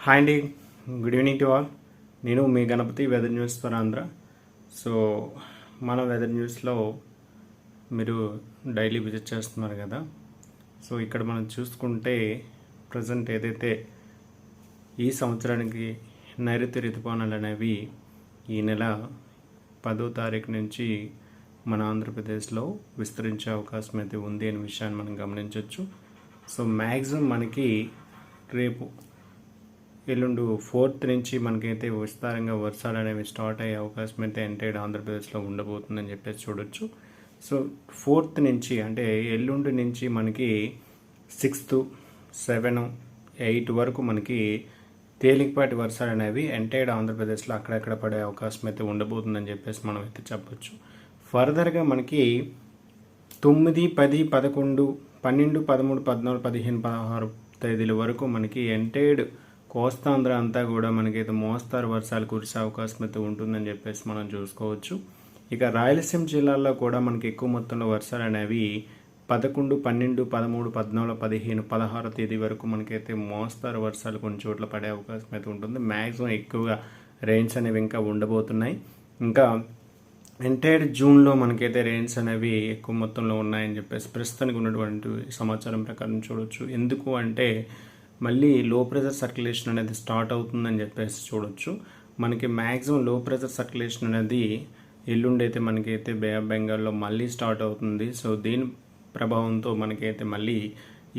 Hi అండి good evening to all నేను మీ Ganapathi weather news for Andhra so మన weather న్యూస్లో మీరు డైలీ విజిట్ చేస్తున్నారు కదా. సో ఇక్కడ మనం చూసుకుంటే ప్రజెంట్ ఏదైతే ఈ సంవత్సరానికి నైరుతి ఋతుపవనాలు అనేవి ఈ నెల పదో తారీఖు నుంచి మన ఆంధ్రప్రదేశ్లో విస్తరించే అవకాశం అయితే ఉంది అనే విషయాన్ని మనం గమనించవచ్చు సో మ్యాక్సిమం మనకి రేపు ఎల్లుండు ఫోర్త్ నుంచి మనకైతే విస్తారంగా వర్షాలు అనేవి స్టార్ట్ అయ్యే అవకాశం అయితే ఎంటైడ్ ఆంధ్రప్రదేశ్లో ఉండబోతుందని చెప్పేసి చూడొచ్చు. సో ఫోర్త్ నుంచి అంటే ఎల్లుండి నుంచి మనకి సిక్స్త్ సెవెన్ ఎయిట్ వరకు మనకి తేలికపాటి వర్షాలు అనేవి ఎంటైడ్ ఆంధ్రప్రదేశ్లో అక్కడక్కడ పడే అవకాశం అయితే ఉండబోతుందని చెప్పేసి మనం అయితే చెప్పొచ్చు. ఫర్దర్గా మనకి తొమ్మిది పది పదకొండు పన్నెండు పదమూడు పద్నాలుగు పదిహేను పదహారు తేదీల వరకు మనకి ఎంటైడ్ కోస్తాంధ్ర అంతా కూడా మనకైతే మోస్తారు వర్షాలు కురిసే అవకాశం అయితే ఉంటుందని చెప్పేసి మనం చూసుకోవచ్చు. ఇక రాయలసీమ జిల్లాల్లో కూడా మనకి ఎక్కువ మొత్తంలో వర్షాలు అనేవి పదకొండు పన్నెండు పదమూడు పద్నాలుగు పదిహేను పదహారు తేదీ వరకు మనకైతే మోస్తారు వర్షాలు కొన్ని చోట్ల పడే అవకాశం అయితే ఉంటుంది. మ్యాక్సిమం ఎక్కువగా రెయిన్స్ అనేవి ఇంకా ఉండబోతున్నాయి. ఇంకా ఎంటైర్ జూన్లో మనకైతే రెయిన్స్ అనేవి ఎక్కువ మొత్తంలో ఉన్నాయని చెప్పేసి ప్రస్తుతానికి ఉన్నటువంటి సమాచారం ప్రకారం చూడొచ్చు. ఎందుకు అంటే మళ్ళీ లో ప్రెషర్ సర్క్యులేషన్ అనేది స్టార్ట్ అవుతుందని చెప్పేసి చూడొచ్చు. మనకి మ్యాక్సిమం లో ప్రెషర్ సర్క్యులేషన్ అనేది ఎల్లుండి అయితే మనకైతే బే ఆఫ్ బెంగాల్లో మళ్ళీ స్టార్ట్ అవుతుంది. సో దీని ప్రభావంతో మనకైతే మళ్ళీ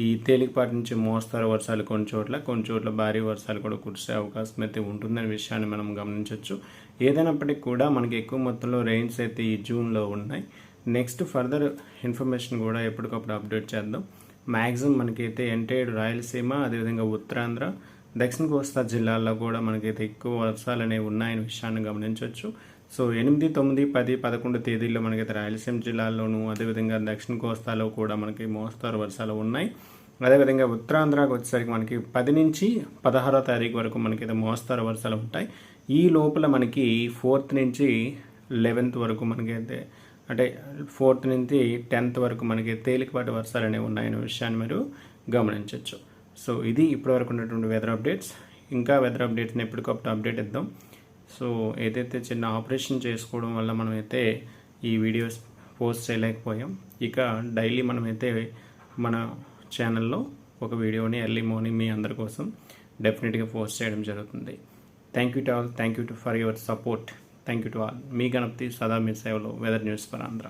ఈ తేలికపాటి నుంచి మోస్తారు వర్షాలు కొన్ని చోట్ల కొన్ని చోట్ల భారీ వర్షాలు కూడా కురిసే అవకాశం అయితే ఉంటుందనే విషయాన్ని మనం గమనించవచ్చు ఏదైనప్పటికీ కూడా మనకి ఎక్కువ మొత్తంలో రెయిన్స్ అయితే ఈ జూన్లో ఉన్నాయి. నెక్స్ట్ ఫర్దర్ ఇన్ఫర్మేషన్ కూడా ఎప్పటికప్పుడు అప్డేట్ చేద్దాం. మ్యాక్సిమం మనకైతే ఎంటైడ్ రాయలసీమ అదేవిధంగా ఉత్తరాంధ్ర దక్షిణ కోస్తా జిల్లాల్లో కూడా మనకైతే ఎక్కువ వర్షాలు అనేవి ఉన్నాయని విషయాన్ని గమనించవచ్చు. సో ఎనిమిది తొమ్మిది పది పదకొండు తేదీల్లో మనకైతే రాయలసీమ జిల్లాల్లోనూ అదేవిధంగా దక్షిణ కోస్తాలో కూడా మనకి మోస్తారు వర్షాలు ఉన్నాయి. అదేవిధంగా ఉత్తరాంధ్రకు వచ్చేసరికి మనకి పది నుంచి పదహారో తారీఖు వరకు మనకైతే మోస్తారు వర్షాలు ఉంటాయి. ఈ లోపల మనకి ఫోర్త్ నుంచి లెవెన్త్ వరకు మనకైతే అంటే ఫోర్త్ నుంచి టెన్త్ వరకు మనకి తేలికపాటి వర్షాలు అనేవి ఉన్నాయనే విషయాన్ని మీరు గమనించవచ్చు సో ఇది ఇప్పటివరకు ఉన్నటువంటి వెదర్ అప్డేట్స్ ఇంకా వెదర్ అప్డేట్స్ని ఎప్పటికప్పుడు అప్డేట్ ఇద్దాం. సో ఏదైతే చిన్న ఆపరేషన్ చేసుకోవడం వల్ల మనమైతే ఈ వీడియోస్ పోస్ట్ చేయలేకపోయాం. ఇక డైలీ మనమైతే మన ఛానల్లో ఒక వీడియోని ఎర్లీ మార్నింగ్ మీ అందరి కోసం డెఫినెట్గా పోస్ట్ చేయడం జరుగుతుంది. Thank you to all thank you to for your support thank you to all మీ గణపతి సదా మీ సేవలో వెదర్ న్యూస్ ఫర్ ఆంధ్ర